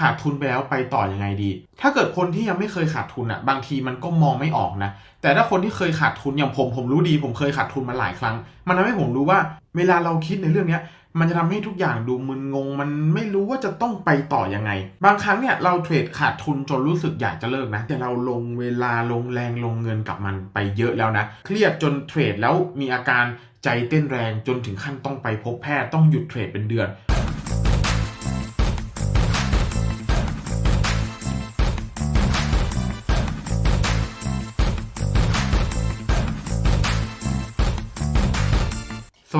ขาดทุนไปแล้วไปต่อยังไงดี ถ้าเกิดคนที่ยังไม่เคยขาดทุนอะ บางทีมันก็มองไม่ออกนะ แต่ถ้าคนที่เคยขาดทุนอย่างผมผมรู้ดี ผมเคยขาดทุนมาหลายครั้ง มันทำให้ผมรู้ว่า เวลาเราคิดในเรื่องเนี้ยมันจะทำให้ทุกอย่างดูมึนงง มันไม่รู้ว่าจะต้องไปต่อยังไง บางครั้งเนี่ยเราเทรดขาดทุนจนรู้สึกอยากจะเลิกนะ แต่เราลงเวลาลงแรงลงเงินกับมันไปเยอะแล้วนะ เครียดจนเทรดแล้วมีอาการใจเต้นแรงจนถึงขั้นต้องไปพบแพทย์ต้องหยุดเทรดเป็นเดือน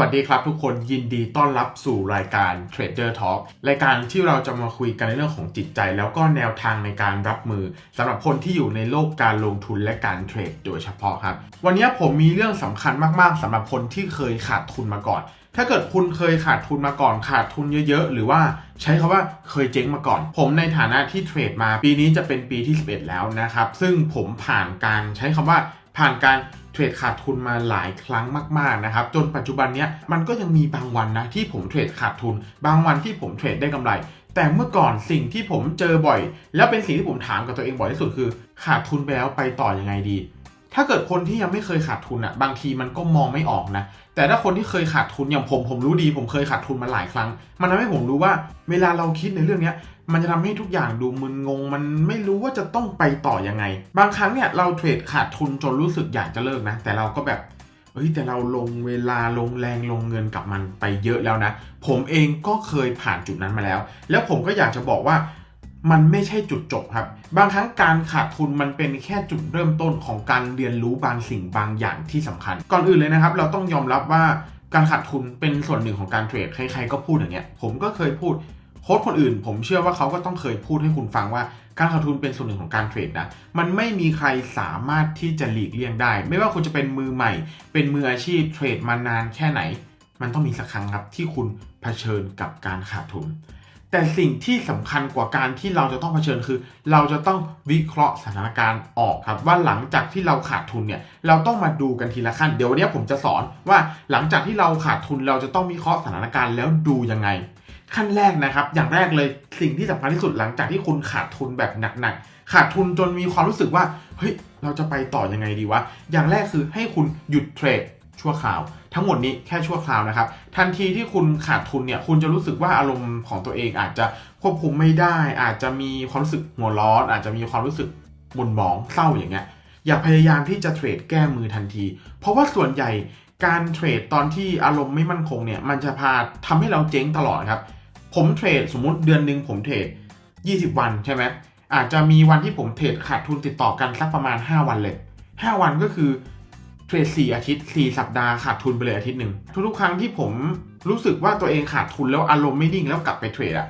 วัสดีครับทุกคนยินดีต้อนรับสู่รายการ Trader Talk รายการที่เราจะมาคุยกันในเรื่องของจิตใจ แล้วก็แนวทางในการรับมือสำหรับคนที่อยู่ในโลกการลงทุนและการเทรดโดยเฉพาะครับ วันนี้ผมมีเรื่องสำคัญมากๆสำหรับคนที่เคยขาดทุนมาก่อน ถ้าเกิดคุณเคยขาดทุนมาก่อนขาดทุนเยอะ ๆ หรือว่าใช้คาว่าเคยเจ๊งมาก่อน ผมในฐานะที่เทรดมาปีนี้จะเป็นปีที่ 11 แล้วนะครับซึ่งผมผ่านการใช้คำว่าผ่านการ เทรดขาดทุนมาหลายครั้งมาก ๆ นะครับ จนปัจจุบันเนี้ยมันก็ยังมีบางวันนะที่ผมเทรดขาดทุน บางวันที่ผมเทรดได้กำไร แต่เมื่อก่อนสิ่งที่ผมเจอบ่อย แล้วเป็นสิ่งที่ผมถามกับตัวเองบ่อยที่สุดคือ ขาดทุนไปแล้วไปต่อยังไงดี ถ้าเกิดคนที่ยังไม่เคยขาดทุนอะบางทีมันก็มองไม่ออกนะแต่ถ้าคนที่เคยขาดทุนอย่างผมผมรู้ดี ผมเคยขาดทุนมาหลายครั้ง มันทำให้ผมรู้ว่า เวลาเราคิดในเรื่องเนี้ย มันจะทำให้ทุกอย่างดูมึนงง มันไม่รู้ว่าจะต้องไปต่อยังไง บางครั้งเนี่ยเราเทรดขาดทุนจนรู้สึกอยากจะเลิกนะ แต่เราก็แบบเฮ้ยแต่เราลงเวลาลงแรงลงเงินกับมันไปเยอะแล้วนะ ผมเองก็เคยผ่านจุดนั้นมาแล้ว แล้วผมก็อยากจะบอกว่ามันไม่ใช่จุดจบครับ บางครั้งการขาดทุนมันเป็นแค่จุดเริ่มต้นของการเรียนรู้บางสิ่งบางอย่างที่สำคัญ ก่อนอื่นเลยนะครับ เราต้องยอมรับว่าการขาดทุนเป็นส่วนหนึ่งของการเทรดใครๆก็พูดอย่างเงี้ยผมก็เคยพูด ค้ชคนอื่น ผมเชื่อว่าเขาก็ต้องเคยพูดให้คุณฟังว่า การขาดทุนเป็นส่วนหนึ่งของการเทรดนะ มันไม่มีใครสามารถที่จะหลีกเลี่ยงได้ ไม่ว่าคุณจะเป็นมือใหม่ เป็นมืออาชีพเทรดมานานแค่ไหน มันต้องมีสักครั้งครับที่คุณเผชิญกับการขาดทุน แต่สิ่งที่สำคัญกว่าการที่เราจะต้องเผชิญคือ เราจะต้องวิเคราะห์สถานการณ์ออกครับ ว่าหลังจากที่เราขาดทุนเนี่ยเราต้องมาดูกันทีละขั้น เดี๋ยววันนี้ผมจะสอนว่าหลังจากที่เราขาดทุนเราจะต้องวิเคราะห์สถานการณ์แล้วดูยังไง ขั้นแรกนะครับ อย่างแรกเลยสิ่งที่สำคัญที่สุดหลังจากที่คุณขาดทุนแบบหนักๆ ขาดทุนจนมีความรู้สึกว่า เฮ้ย เราจะไปต่อยังไงดีวะ อย่างแรกคือให้คุณหยุดเทรดชั่วคราว ทั้งหมดนี้แค่ชั่วคราวนะครับ ทันทีที่คุณขาดทุนเนี่ย คุณจะรู้สึกว่าอารมณ์ของตัวเองอาจจะควบคุมไม่ได้ อาจจะมีความรู้สึกหัวร้อน อาจจะมีความรู้สึกหม่นหมองเศร้าอย่างเงี้ย อย่าพยายามที่จะเทรดแก้มือทันที เพราะว่าส่วนใหญ่การเทรดตอนที่อารมณ์ไม่มั่นคงเนี่ย มันจะพาทำให้เราเจ๊งตลอดครับ ผมเทรดสมมุติเดือนหนึ่งผมเทรด 20 วันใช่ไหมอาจจะมีวันที่ผมเทรดขาดทุนติดต่อกันสักประมาณ 5 วันเลย 5 วันก็คือเทรด 4 อาทิตย์ 4 สัปดาห์ขาดทุนไปเลยอาทิตย์หนึ่งทุกๆครั้งที่ผมรู้สึกว่าตัวเองขาดทุนแล้วอารมณ์ไม่นิ่งแล้วกลับไปเทรดอะ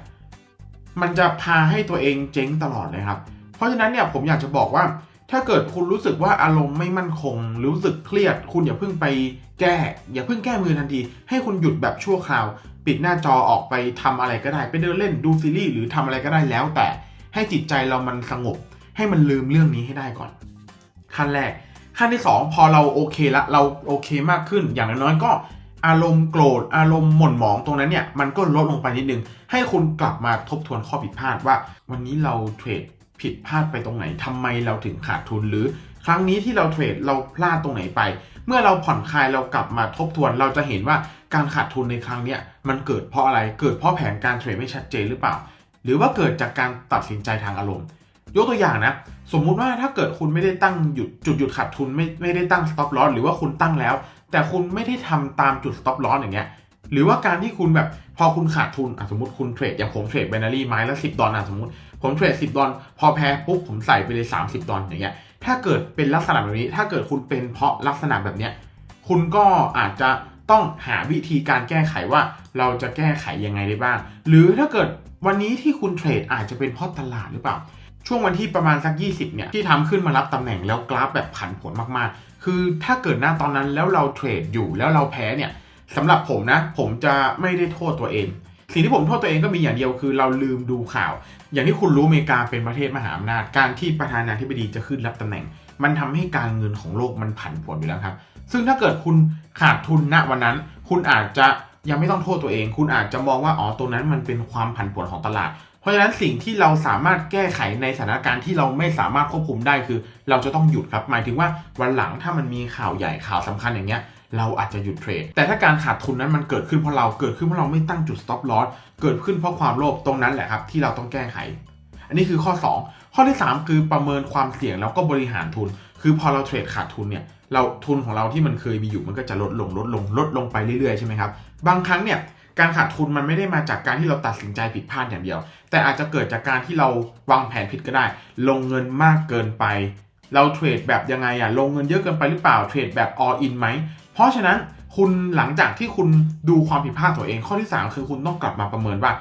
มันจะพาให้ตัวเองเจ๊งตลอดเลยครับ เพราะฉะนั้นเนี่ยผมอยากจะบอกว่า ถ้าเกิดคุณรู้สึกว่าอารมณ์ไม่มั่นคง รู้สึกเครียด คุณอย่าเพิ่งไปแก้ อย่าเพิ่งแก้มือทันที ให้คุณหยุดแบบชั่วคราว ปิดหน้าจอออกไปทำอะไรก็ได้ไปเดินเล่นดูซีรีส์หรือทำอะไรก็ได้แล้ว แต่ให้จิตใจเรามันสงบ ให้มันลืมเรื่องนี้ให้ได้ก่อน ขั้นแรก ขั้นที่ 2 พอเราโอเคละเราโอเคมากขึ้น อย่างน้อยๆก็อารมณ์โกรธอารมณ์หม่นหมองตรงนั้นเนี่ยมันก็ลดลงไปนิดนึง ให้คุณกลับมาทบทวนข้อผิดพลาดว่า วันนี้เราเทรดผิดพลาดไปตรงไหนทำไมเราถึงขาดทุนหรือ ครั้งนี้ที่เราเทรดเราพลาดตรงไหนไป เมื่อเราผ่อนคลายเรากลับมาทบทวน เราจะเห็นว่าการขาดทุนในครั้งเนี้ยมันเกิดเพราะอะไร เกิดเพราะแผนการเทรดไม่ชัดเจนหรือเปล่า หรือว่าเกิดจากการตัดสินใจทางอารมณ์ ยกตัวอย่างนะ สมมุติว่าถ้าเกิดคุณไม่ได้ตั้งหยุดจุดหยุดขาดทุนไม่ไม่ได้ตั้ง stop loss หรือว่าคุณตั้งแล้ว แต่คุณไม่ได้ทำตามจุด stop loss อย่างเงี้ยหรือว่าการที่คุณแบบพอคุณขาดทุนสมมติคุณเทรดอย่างผมเทรด binary ไม้ละ10ดอลลาร์สมมติผมเทรด10ดอลพอแพ้ปุ๊บผมใส่ไปเลย30ดอลอย่างเงี้ย ถ้าเกิดเป็นลักษณะแบบนี้ ถ้าเกิดคุณเป็นเพราะลักษณะแบบเนี้ยคุณก็อาจจะต้องหาวิธีการแก้ไขว่าเราจะแก้ไขยังไงได้บ้าง หรือถ้าเกิดวันนี้ที่คุณเทรดอาจจะเป็นเพราะตลาดหรือเปล่า ช่วงวันที่ประมาณสัก 20 เนี่ย ที่ทำขึ้นมารับตำแหน่งแล้วกราฟแบบผันผวนมากๆ คือถ้าเกิดหน้าตอนนั้นแล้วเราเทรดอยู่แล้วเราแพ้เนี่ยสำหรับผมนะ ผมจะไม่ได้โทษตัวเอง สิ่งที่ผมโทษตัวเองก็มีอย่างเดียวคือเราลืมดูข่าว อย่างที่คุณรู้อเมริกาเป็นประเทศมหาอำนาจ การที่ประธานาธิบดีจะขึ้นรับตำแหน่ง มันทำให้การเงินของโลกมันผันผวนอยู่แล้วครับ ซึ่งถ้าเกิดคุณขาดทุนณวันนั้น คุณอาจจะยังไม่ต้องโทษตัวเอง คุณอาจจะมองว่าอ๋อตรงนั้นมันเป็นความผันผวนของตลาด เพราะฉะนั้นสิ่งที่เราสามารถแก้ไขในสถานการณ์ที่เราไม่สามารถควบคุมได้คือ เราจะต้องหยุดครับ หมายถึงว่าวันหลังถ้ามันมีข่าวใหญ่ข่าวสำคัญอย่างเงี้ย เราอาจจะหยุดเทรด แต่ถ้าการขาดทุนนั้นมันเกิดขึ้นเพราะเราเกิดขึ้นเพราะเราไม่ตั้งจุด stop loss เกิดขึ้นเพราะความโลภตรงนั้นแหละครับที่เราต้องแก้ไข อันนี้คือข้อ 2 ข้อที่ 3 คือประเมินความเสี่ยงแล้วก็บริหารทุน คือพอเราเทรดขาดทุนเนี่ยเราทุนของเราที่มันเคยมีอยู่มันก็จะลดลงลดลงลดลงไปเรื่อยๆใช่ไหมครับบางครั้งเนี่ยการขาดทุนมันไม่ได้มาจากการที่เราตัดสินใจผิดพลาดอย่างเดียว แต่อาจจะเกิดจากการที่เราวางแผนผิดก็ได้ ลงเงินมากเกินไป เราเทรดแบบยังไงอะลงเงินเยอะเกินไปหรือเปล่าเทรดแบบ all in ไหม เพราะฉะนั้นคุณหลังจากที่คุณดูความผิดพลาดตัวเองข้อที่ 3 คือคุณต้องกลับมาประเมินว่า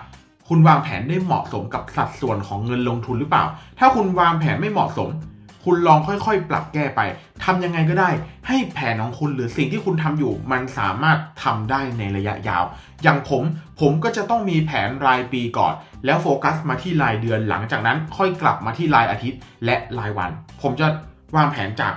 คุณวางแผนได้เหมาะสมกับสัดส่วนของเงินลงทุนหรือเปล่า ถ้าคุณวางแผนไม่เหมาะสม คุณลองค่อยๆ ปรับแก้ไปทำยังไงก็ได้ ให้แผนของคุณหรือสิ่งที่คุณทำอยู่ มันสามารถทำได้ในระยะยาว อย่างผมผมก็จะต้องมีแผนรายปีก่อน แล้วโฟกัสมาที่รายเดือนหลังจากนั้นค่อยกลับมาที่รายอาทิตย์ และรายวัน ผมจะวางแผนจาก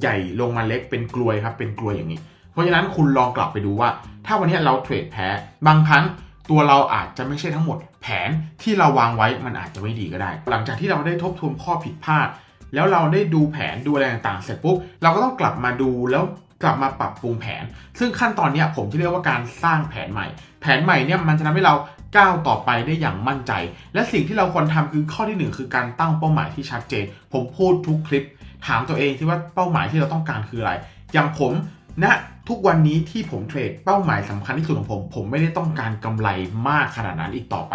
ใหญ่ลงมาเล็กเป็นกลวยครับเป็นกลวยอย่างนี้ เพราะฉะนั้นคุณลองกลับไปดูว่า ถ้าวันนี้เราเทรดแพ้บางครั้งตัวเราอาจจะไม่ใช่ทั้งหมด แผนที่เราวางไว้มันอาจจะไม่ดีก็ได้ หลังจากที่เราได้ทบทวนข้อผิดพลาด แล้วเราได้ดูแผนดูอะไรต่างๆเสร็จปุ๊บเราก็ต้องกลับมาดูแล้วกลับมาปรับปรุงแผน ซึ่งขั้นตอนนี้ผมจะเรียกว่าการสร้างแผนใหม่ แผนใหม่เนี่ยมันจะทำให้เราก้าวต่อไปได้อย่างมั่นใจ และสิ่งที่เราควรทำคือข้อที่หนึ่งคือการตั้งเป้าหมายที่ชัดเจน ผมพูดทุกคลิป ถามตัวเองที่ว่าเป้าหมายที่เราต้องการคืออะไร อย่างผมณทุกวันนี้ที่ผมเทรดเป้าหมายสำคัญที่สุดของผม ผมไม่ได้ต้องการกำไรมากขนาดนั้นอีกต่อไป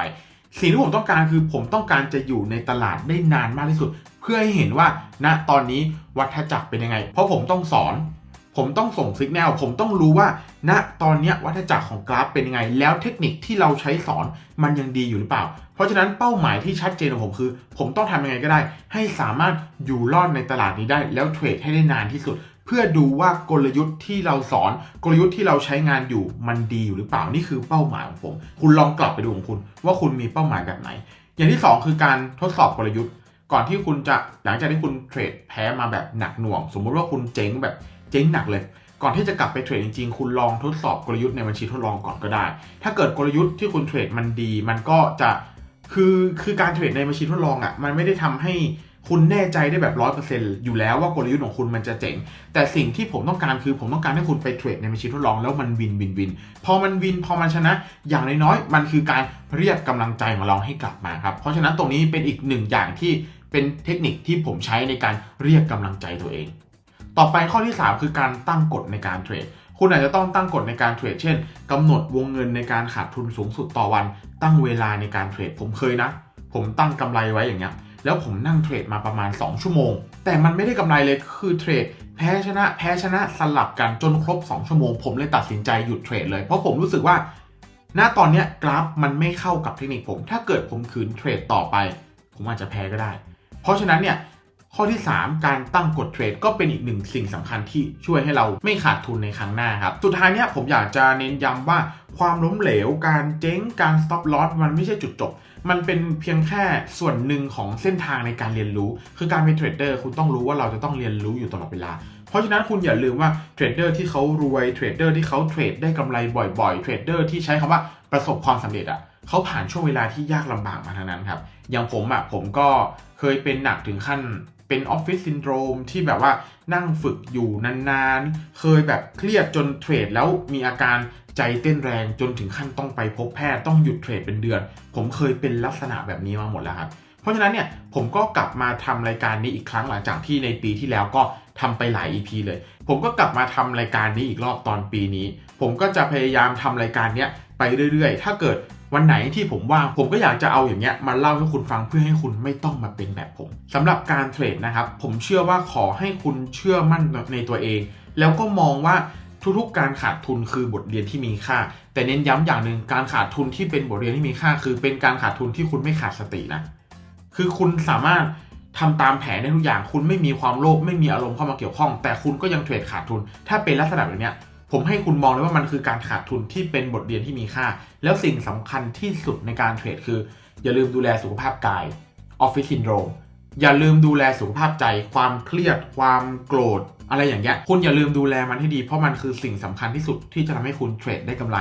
สิ่งที่ผมต้องการคือผมต้องการจะอยู่ในตลาดได้นานมากที่สุด เพื่อให้เห็นว่าณตอนนี้วัฏจักรเป็นยังไง เพราะผมต้องสอน ผมต้องส่งสัญญาณผมต้องรู้ว่าณตอนนี้วัฏจักรของกราฟเป็นยังไง แล้วเทคนิคที่เราใช้สอนมันยังดีอยู่หรือเปล่า เพราะฉะนั้นเป้าหมายที่ชัดเจนของผมคือ ผมต้องทำยังไงก็ได้ ให้สามารถอยู่รอดในตลาดนี้ได้ แล้วเทรดให้ได้นานที่สุด เพื่อดูว่ากลยุทธ์ที่เราสอน กลยุทธ์ที่เราใช้งานอยู่มันดีอยู่หรือเปล่านี่คือเป้าหมายของผม คุณลองกลับไปดูของคุณ ว่าคุณมีเป้าหมายแบบไหน อย่างที่สองคือการทดสอบกลยุทธ์ ก่อนที่คุณจะหลังจากที่คุณเทรดแพ้มาแบบหนักหน่วง สมมุติว่าคุณเจ๊งแบบ เจ๊งหนักเลย ก่อนที่จะกลับไปเทรดจริงๆ คุณลองทดสอบกลยุทธ์ในบัญชีทดลองก่อนก็ได้ ถ้าเกิดกลยุทธ์ที่คุณเทรดมันดี มันก็จะคือคือการเทรดในบัญชีทดลองอะ่ะมันไม่ได้ทำให้คุณแน่ใจได้แบบร้อยเปอร์เซ็นต์อยู่แล้วว่ากลยุทธ์ของคุณมันจะเจ๋ง แต่สิ่งที่ผมต้องการคือผมต้องการให้คุณไปเทรดในบัญชีทดลองแล้วมันวินวินวิน พอมันวินพอมันชนะ อย่างน้อยๆมันคือการเรียกกำลังใจของเราให้กลับมาครับ เพราะฉะนั้นตรงนี้เป็นอีกหนึ่งอย่างที่เป็นเทคนิคที่ผมใช้ในการเรียกกำลังใจตัวเอง ต่อไปข้อที่ 3 คือการตั้งกฎในการเทรด คุณอาจจะต้องตั้งกฎในการเทรด เช่นกำหนดวงเงินในการขาดทุนสูงสุดต่อวัน ตั้งเวลาในการเทรด ผมเคยนะ ผมตั้งกำไรไว้อย่างเงี้ย แล้วผมนั่งเทรดมาประมาณ 2 ชั่วโมง แต่มันไม่ได้กำไรเลย คือเทรดแพ้ชนะแพ้ชนะสลับกันจนครบ 2 ชั่วโมง ผมเลยตัดสินใจหยุดเทรดเลย เพราะผมรู้สึกว่า ณ ตอนนี้กราฟมันไม่เข้ากับเทคนิคผม ถ้าเกิดผมขืนเทรดต่อไป ผมอาจจะแพ้ก็ได้ เพราะฉะนั้นเนี่ย ข้อที่ 3 การตั้งกฎเทรดก็เป็นอีกหนึ่งสิ่งสำคัญที่ช่วยให้เราไม่ขาดทุนในครั้งหน้าครับ สุดท้ายเนี่ยผมอยากจะเน้นย้ำว่าความล้มเหลว การเจ๊ง การ stop loss มันไม่ใช่จุดจบ มันเป็นเพียงแค่ส่วนหนึ่งของเส้นทางในการเรียนรู้ คือการเป็นเทรดเดอร์คุณต้องรู้ว่าเราจะต้องเรียนรู้อยู่ตลอดเวลา เพราะฉะนั้นคุณอย่าลืมว่าเทรดเดอร์ที่เขารวย เทรดเดอร์ที่เขาเทรดได้กำไรบ่อยๆ เทรดเดอร์ที่ใช้คำว่าประสบความสำเร็จอะเขาผ่านช่วงเวลาที่ยากลำบากมาทั้งนั้นครับ อย่างผมอะผมก็เคยเป็นหนักถึงขั้น เป็นออฟฟิศซินโดรมที่แบบว่านั่งฝึกอยู่นานๆ เคยแบบเครียดจนเทรดแล้วมีอาการใจเต้นแรงจนถึงขั้นต้องไปพบแพทย์ต้องหยุดเทรดเป็นเดือน ผมเคยเป็นลักษณะแบบนี้มาหมดแล้วครับเพราะฉะนั้นเนี่ยผมก็กลับมาทำรายการนี้อีกครั้งหลังจากที่ในปีที่แล้วก็ทำไปหลาย EP เลย ผมก็กลับมาทำรายการนี้อีกรอบตอนปีนี้ ผมก็จะพยายามทำรายการเนี้ยไปเรื่อยๆ ถ้าเกิด วันไหนที่ผมว่างผมก็อยากจะเอาอย่างเงี้ยมาเล่าให้คุณฟังเพื่อให้คุณไม่ต้องมาเป็นแบบผมสำหรับการเทรดนะครับ ผมเชื่อว่าขอให้คุณเชื่อมั่นในตัวเอง แล้วก็มองว่าทุกๆ การขาดทุนคือบทเรียนที่มีค่า แต่เน้นย้ำอย่างหนึ่งการขาดทุนที่เป็นบทเรียนที่มีค่า คือเป็นการขาดทุนที่คุณไม่ขาดสตินะคือคุณสามารถทำตามแผนได้ทุกอย่าง คุณไม่มีความโลภไม่มีอารมณ์เข้ามาเกี่ยวข้อง แต่คุณก็ยังเทรดขาดทุน ถ้าเป็นลักษณะแบบเนี้ย ผมให้คุณมองเลยว่ามันคือการขาดทุนที่เป็นบทเรียนที่มีค่า แล้วสิ่งสำคัญที่สุดในการเทรดคือ อย่าลืมดูแลสุขภาพกายออฟฟิศซินโดรมอย่าลืมดูแลสุขภาพใจ ความเครียด ความโกรธ อะไรอย่างเงี้ยคุณอย่าลืมดูแลมันให้ดี เพราะมันคือสิ่งสำคัญที่สุดที่จะทำให้คุณเทรดได้กำไร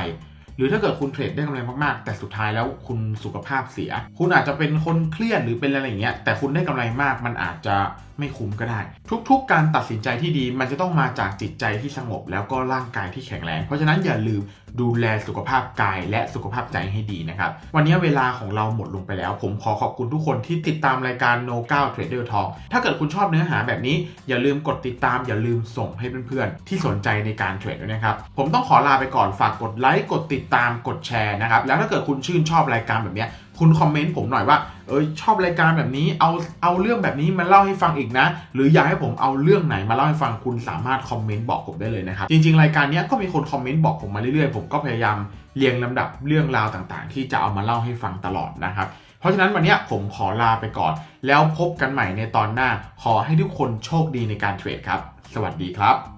หรือถ้าเกิดคุณเทรดได้กำไรมากๆ แต่สุดท้ายแล้วคุณสุขภาพเสีย คุณอาจจะเป็นคนเครียดหรือเป็นอะไรอย่างเงี้ยแต่คุณได้กำไรมากมันอาจจะ ไม่คุ้มก็ได้ ทุกๆ การตัดสินใจที่ดีมันจะต้องมาจากจิตใจที่สงบ แล้วก็ร่างกายที่แข็งแรง เพราะฉะนั้นอย่าลืมดูแลสุขภาพกายและสุขภาพใจให้ดีนะครับ วันนี้เวลาของเราหมดลงไปแล้ว ผมขอขอบคุณทุกคนที่ติดตามรายการ No 9 Trader Talk ถ้าเกิดคุณชอบเนื้อหาแบบนี้ อย่าลืมกดติดตาม อย่าลืมส่งให้เพื่อนๆ ที่สนใจในการเทรดด้วยนะครับ ผมต้องขอลาไปก่อนฝากกดไลค์กดติดตามกดแชร์นะครับแล้วถ้าเกิดคุณชื่นชอบรายการแบบนี้คุณคอมเมนต์ผมหน่อยว่า เอยชอบรายการแบบนี้ เอาเอาเรื่องแบบนี้มาเล่าให้ฟังอีกนะ หรืออยากให้ผมเอาเรื่องไหนมาเล่าให้ฟังคุณสามารถคอมเมนต์บอกผมได้เลยนะครับ จริง ๆ รายการนี้ก็มีคนคอมเมนต์บอกผมมาเรื่อยๆ ผมก็พยายามเรียงลำดับเรื่องราวต่างๆ ที่จะเอามาเล่าให้ฟังตลอดนะครับ เพราะฉะนั้นวันนี้ผมขอลาไปก่อน แล้วพบกันใหม่ในตอนหน้า ขอให้ทุกคนโชคดีในการเทรดครับ สวัสดีครับ